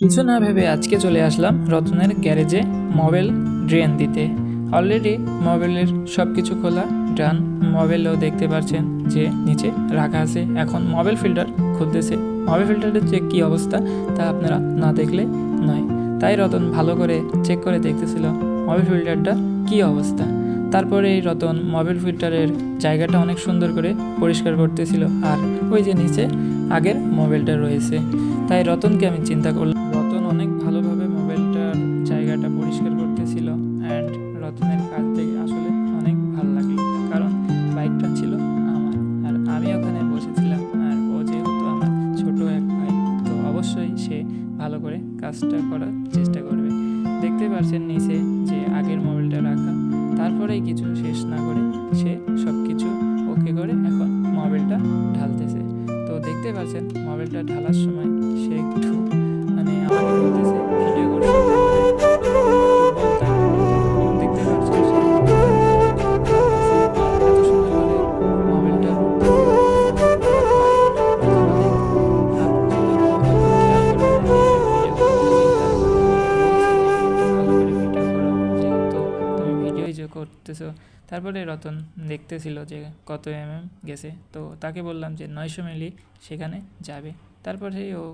কিছু না ভেবে আজকে চলে আসলাম রতনের গ্যারেজে মোবাইল ড্রেন দিতে। অলরেডি মোবাইলের সব কিছু খোলা ড্রান মোবাইলেও দেখতে পাচ্ছেন যে নিচে রাখা আছে। এখন মোবাইল ফিল্টার খুলতেছে। মোবাইল ফিল্টারের যে কী অবস্থা তা আপনারা না দেখলে নয়। তাই রতন ভালো করে চেক করে দেখতেছিল মোবাইল ফিল্টারটা কী অবস্থা। তারপরে এই রতন মোবাইল ফিল্টারের জায়গাটা অনেক সুন্দর করে পরিষ্কার করতেছিল। আর ওই যে নিচে আগের মোবাইলটা রয়েছে। তাই রতনকে আমি চিন্তা করলাম, রতন অনেক ভালোভাবে মোবাইলটার জায়গাটা পরিষ্কার করতেছিল অ্যান্ড রতনের কাজ থেকে আসলে অনেক ভালো লাগল। কারণ বাইকটা ছিল আমার, আর আমি ওখানে বসেছিলাম, আর ও যেহেতু আমার ছোট এক ভাই, তো অবশ্যই সে ভালো করে কাজটা করার চেষ্টা করবে। দেখতে পারছেন নিচে যে আগের মোবাইলটা রাখা, তারপরেই কিছু শেষ না করে সে সব কিছু তো পারছেন মোবাইলটা ঢালার সময় সে একটু করতেছো। তারপরে রতন দেখতেছিল যে কত এম এম গেছে। তো তাকে বললাম যে নয়শো মিলি সেখানে যাবে। তারপরে ও